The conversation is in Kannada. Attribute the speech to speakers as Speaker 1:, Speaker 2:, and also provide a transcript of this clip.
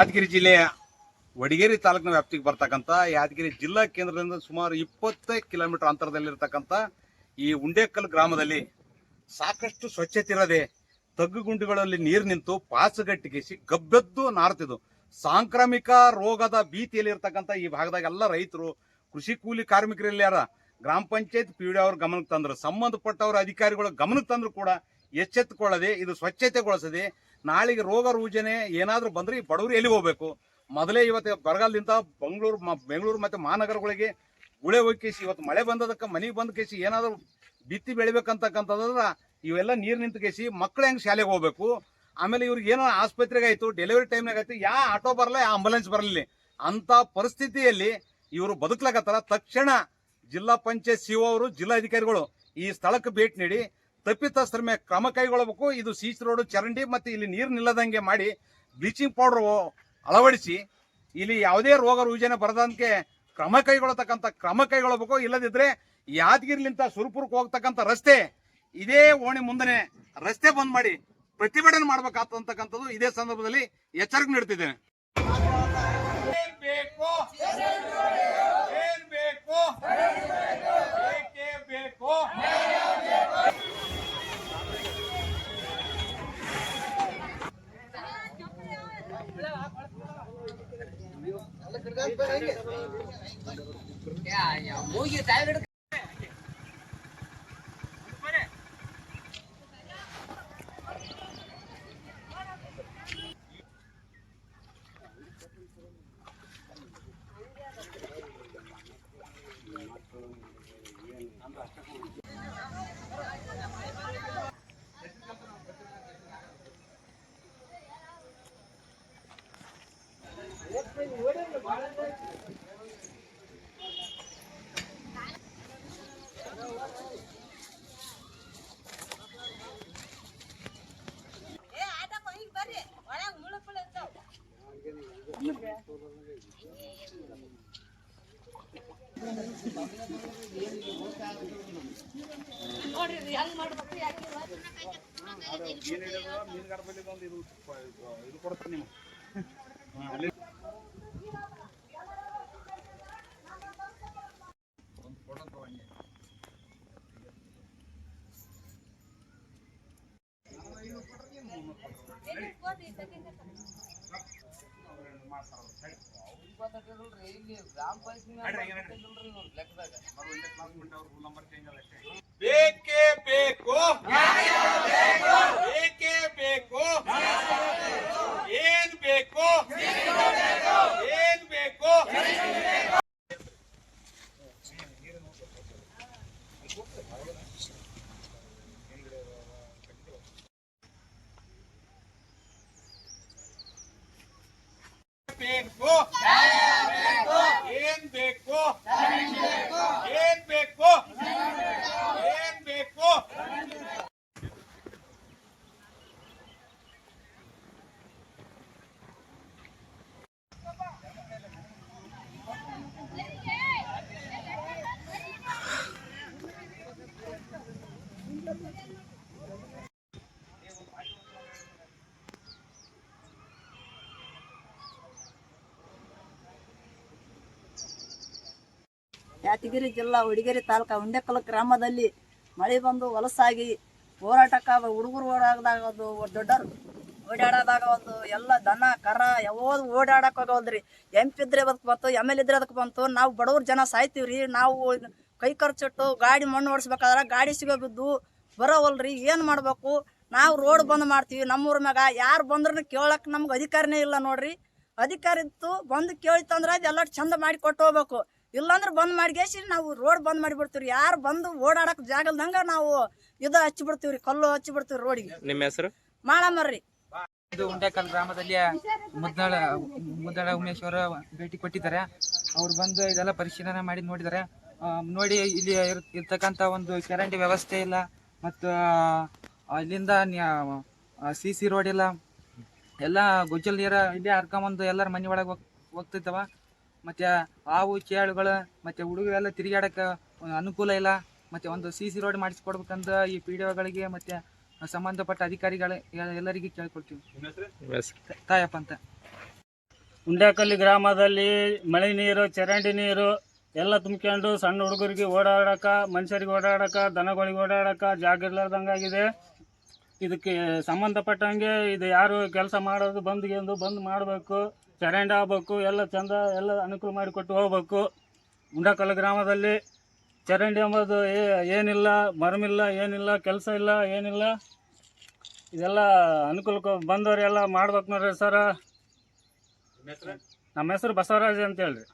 Speaker 1: ಯಾದಗಿರಿ ಜಿಲ್ಲೆಯ ವಡಗೇರಿ ತಾಲೂಕಿನ ವ್ಯಾಪ್ತಿಗೆ ಬರ್ತಕ್ಕಂಥ ಯಾದಗಿರಿ ಜಿಲ್ಲಾ ಕೇಂದ್ರದಿಂದ ಸುಮಾರು ಇಪ್ಪತ್ತೈದು ಕಿಲೋಮೀಟರ್ ಅಂತರದಲ್ಲಿರ್ತಕ್ಕಂಥ ಈ ಉಂಡೇಕಲ್ ಗ್ರಾಮದಲ್ಲಿ ಸಾಕಷ್ಟು ಸ್ವಚ್ಛತೆ ಇರದೆ ತಗ್ಗು ಗುಂಡುಗಳಲ್ಲಿ ನೀರು ನಿಂತು ಪಾಸುಗಟ್ಟಿಗೆಸಿ ಗಬ್ಬೆದ್ದು ನಾರ್ತಿದ್ದು. ಸಾಂಕ್ರಾಮಿಕ ರೋಗದ ಭೀತಿಯಲ್ಲಿ ಇರ್ತಕ್ಕಂಥ ಈ ಭಾಗದಾಗ ಎಲ್ಲ ರೈತರು, ಕೃಷಿ ಕೂಲಿ ಕಾರ್ಮಿಕರಲ್ಲಿ ಗ್ರಾಮ ಪಂಚಾಯತ್ ಪಿ ಡಿ ಅವ್ರ ಗಮನಕ್ಕೆ ತಂದ್ರು. ಸಂಬಂಧಪಟ್ಟವರ ಅಧಿಕಾರಿಗಳ ಗಮನಕ್ಕೆ ತಂದ್ರು ಕೂಡ ಎಚ್ಚೆತ್ತುಕೊಳ್ಳದೆ, ಇದು ಸ್ವಚ್ಛತೆಗೊಳಿಸದೆ ನಾಳೆಗೆ ರೋಗ ರುಜನೆ ಏನಾದರೂ ಬಂದ್ರೆ ಈ ಬಡವರು ಎಲ್ಲಿ ಹೋಗ್ಬೇಕು? ಮೊದಲೇ ಇವತ್ತು ಬರಗಾಲದಿಂದ ಬೆಂಗಳೂರು ಬೆಂಗಳೂರು ಮತ್ತೆ ಮಹಾನಗರಗಳಿಗೆ ಗುಳೆ ಹೋಗಿಸಿ ಇವತ್ತು ಮಳೆ ಬಂದದಕ್ಕೆ ಮನೆಗೆ ಬಂದ ಕೇಸಿ, ಏನಾದರೂ ಬಿತ್ತಿ ಬೆಳಿಬೇಕಂತಕ್ಕಂಥದ್ರ ಇವೆಲ್ಲ ನೀರು ನಿಂತು ಕೇಸಿ, ಮಕ್ಳು ಹೆಂಗ್ ಶಾಲೆಗೆ ಹೋಗ್ಬೇಕು? ಆಮೇಲೆ ಇವ್ರಿಗೆ ಏನೋ ಆಸ್ಪತ್ರೆಗೆ ಆಯಿತು, ಡೆಲಿವರಿ ಟೈಮ್ನಾಗ ಆಯ್ತು, ಯಾ ಆಟೋ ಬರಲ್ಲ ಯಾ ಆಂಬುಲೆನ್ಸ್ ಬರಲಿ ಅಂತ ಪರಿಸ್ಥಿತಿಯಲ್ಲಿ ಇವರು ಬದುಕ್ಲಾಕತ್ತಾರ. ತಕ್ಷಣ ಜಿಲ್ಲಾ ಪಂಚಾಯತ್ ಸಿಒ ಅವರು, ಜಿಲ್ಲಾಧಿಕಾರಿಗಳು ಈ ಸ್ಥಳಕ್ಕೆ ಭೇಟಿ ನೀಡಿ ತಪ್ಪಿತಸ್ಥರ ಮೇಲೆ ಕ್ರಮ ಕೈಗೊಳ್ಳಬೇಕು. ಇದು ಸೀಸ್ ರೋಡ್ ಚರಂಡಿ ಮತ್ತೆ ಇಲ್ಲಿ ನೀರು ನಿಲ್ಲದಂಗೆ ಮಾಡಿ ಬ್ಲೀಚಿಂಗ್ ಪೌಡರ್ ಅಳವಡಿಸಿ ಇಲ್ಲಿ ಯಾವುದೇ ರೋಗ ರುಜಿನ ಬರದಂತೆ ಕ್ರಮ ಕೈಗೊಳ್ಳತಕ್ಕಂಥ ಕ್ರಮ ಕೈಗೊಳ್ಳಬೇಕು. ಇಲ್ಲದಿದ್ದರೆ ಯಾದಗಿರಿಲಿಂದ ಸುರಪುರಕ್ಕೆ ಹೋಗ್ತಕ್ಕಂಥ ರಸ್ತೆ ಇದೇ ಓಣಿ ಮುಂದನೆ ರಸ್ತೆ ಬಂದ್ ಮಾಡಿ ಪ್ರತಿಭಟನೆ ಮಾಡ್ಬೇಕಾಗ್ತಕ್ಕಂಥದ್ದು ಇದೇ ಸಂದರ್ಭದಲ್ಲಿ ಎಚ್ಚರಿಕೆ ನೀಡ್ತಿದ್ದೇನೆ.
Speaker 2: ಏ ಆಟಕ್ಕ ಮಾಡ್ಬೇಕು ಯಾಕಿಲ್ಲ
Speaker 1: ಇದು ಕೊಡ್ತೀನಿ ನೀವು ಬೇಕು ಬೇಕೇ ಬೇಕು ಏನ್ ಬೇಕು ಏನ್ ಬೇಕು ಬೇಕು ಏನ್ ಬೇಕು ಏನ್ ಬೇಕು ಏನ್ ಬೇಕು
Speaker 3: ಯಾದಗಿರಿ ಜಿಲ್ಲಾ ಹುಡುಗೇರಿ ತಾಲೂಕಾ ಉಂಡೆಕಲ್ ಗ್ರಾಮದಲ್ಲಿ ಮಳೆ ಬಂದು ಹೊಲಸಾಗಿ ಹೋರಾಟಕ್ಕೆ ಹುಡುಗರು ಓಡಾಗದಾಗ ಒಂದು ದೊಡ್ಡರು ಓಡಾಡೋದಾಗ ಒಂದು ಎಲ್ಲ ದನ, ಕರ ಯಾವ್ದು ಓಡಾಡಕ್ ಹೋಗೋಲ್ರಿ. ಎಂ ಪಿ ಇದ್ರೆ ಅದಕ್ಕೆ ಬಂತು ಎಂ ಎಲ್ ಇದ್ರೆ ಅದಕ್ಕೆ ಬಂತು. ನಾವು ಬಡವ್ರ ಜನ ಸಾಯ್ತೀವ್ರಿ. ನಾವು ಕೈ ಖರ್ಚಿಟ್ಟು ಗಾಡಿ ಮಣ್ಣು ಓಡಿಸ್ಬೇಕಾದ್ರೆ ಗಾಡಿ ಸಿಗೋ ಬಿದ್ದು ಬರೋವಲ್ರಿ ಏನು ಮಾಡಬೇಕು? ನಾವು ರೋಡ್ ಬಂದ್ ಮಾಡ್ತೀವಿ ನಮ್ಮೂರ ಮ್ಯಾಗ ಯಾರು ಬಂದ್ರೂ ಕೇಳಕ್ಕೆ ನಮ್ಗೆ ಅಧಿಕಾರನೇ ಇಲ್ಲ ನೋಡ್ರಿ. ಅಧಿಕಾರ ಇತ್ತು ಬಂದು ಕೇಳಿತಂದ್ರೆ ಅದೆಲ್ಲ ಚಂದ ಮಾಡಿ ಕೊಟ್ಟು ಹೋಗ್ಬೇಕು. ಇಲ್ಲಾಂದ್ರೆ ಬಂದ್ ಮಾಡಿಗೇಸಿ ನಾವು ರೋಡ್ ಬಂದ್ ಮಾಡಿಬಿಡ್ತೀವಿ ಯಾರು ಬಂದು ಓಡಾಡಕ್ಕೆ ಜಾಗ ಇಲ್ದಂಗ ನಾವು ಇದು ಹಚ್ಚಿಬಿಡ್ತೀವ್ರಿ ಕಲ್ಲು ಹಚ್ಚಿಬಿಡ್ತೀವಿ ರೋಡಿಗೆ.
Speaker 4: ನಿಮ್ಮ ಹೆಸರು?
Speaker 3: ಮಾಡಮ್ಮರ್ರಿ
Speaker 5: ಇದು ಉಂಡೆಕಲ್ ಗ್ರಾಮದಲ್ಲಿ ಮುದ್ದಾಳ ಮುದ್ದಾಳ ಉಮೇಶ್ವರ ಭೇಟಿ ಕೊಟ್ಟಿದ್ದಾರೆ. ಅವ್ರು ಬಂದು ಇದೆಲ್ಲ ಪರಿಶೀಲನೆ ಮಾಡಿ ನೋಡಿದ್ದಾರೆ. ನೋಡಿ ಇಲ್ಲಿ ಇರ್- ಇರ್ತಕ್ಕಂಥ ಒಂದು ಚರಂಡಿ ವ್ಯವಸ್ಥೆ ಇಲ್ಲ. ಮತ್ತು ಅಲ್ಲಿಂದ ಸಿ ಸಿ ರೋಡ್ ಎಲ್ಲ ಎಲ್ಲ ಗುಜ್ಜಲ್ ನೀರ ಇಲ್ಲೇ ಹರ್ಕೊಂಬಂದು ಎಲ್ಲರ ಮನೆ ಒಳಗೆ ಹೋಗ್ ಹೋಗ್ತಿದ್ದವ ಮತ್ತು ಹಾವು ಚೇಳುಗಳು ಮತ್ತು ಹುಡುಗರೆಲ್ಲ ಎಲ್ಲ ತಿರುಗಾಡಕ್ಕೆ ಅನುಕೂಲ ಇಲ್ಲ. ಮತ್ತು ಒಂದು ಸಿ ಸಿ ರೋಡ್ ಮಾಡಿಸ್ಕೊಡ್ಬೇಕಂತ ಈ ಪಿ ಡಿ ಒಗಳಿಗೆ ಮತ್ತು ಸಂಬಂಧಪಟ್ಟ ಅಧಿಕಾರಿಗಳ ಎಲ್ಲರಿಗೆ ಕೇಳ್ಕೊಳ್ತೀವಿ.
Speaker 4: ನಿಮ್ಮ ಹೆಸರು
Speaker 5: ತಾಯಪ್ಪ ಅಂತ.
Speaker 4: ಉಂಡ್ಯಾಕಲ್ಲಿ ಗ್ರಾಮದಲ್ಲಿ ಮಳೆ ನೀರು ಚರಂಡಿ ನೀರು ಎಲ್ಲ ತುಂಬ್ಕೊಂಡು ಸಣ್ಣ ಹುಡುಗರಿಗೆ ಓಡಾಡಕ ಮನುಷ್ಯರಿಗೆ ಓಡಾಡಕ ದನಗಳಿಗೆ ಓಡಾಡಕ ಜಾಗ ಇರ್ಲಾರ್ದಂಗಾಗಿದೆ. ಇದಕ್ಕೆ ಸಂಬಂಧಪಟ್ಟಂಗೆ ಇದು ಯಾರು ಕೆಲಸ ಮಾಡೋದು ಬಂದ್ಗೆಂದು ಬಂದ್ ಮಾಡಬೇಕು ಚರಂಡಿ ಆಗ್ಬೇಕು ಎಲ್ಲ ಚಂದ ಎಲ್ಲ ಅನುಕೂಲ ಮಾಡಿಕೊಟ್ಟು ಹೋಗ್ಬೇಕು. ಉಂಡಕಲ್ ಗ್ರಾಮದಲ್ಲಿ ಚರಂಡಿ ಎಂಬುದು ಏನಿಲ್ಲ ಮರಮಿಲ್ಲ ಏನಿಲ್ಲ ಕೆಲಸ ಇಲ್ಲ ಏನಿಲ್ಲ. ಇದೆಲ್ಲ ಅನುಕೂಲಕ್ಕೆ ಬಂದವರೆಲ್ಲ ಮಾಡ್ಬೇಕು ನೋಡ್ರಿ ಸರ. ನಮ್ಮ ಹೆಸರು? ಬಸವರಾಜ್ ಅಂತ ಹೇಳ್ರಿ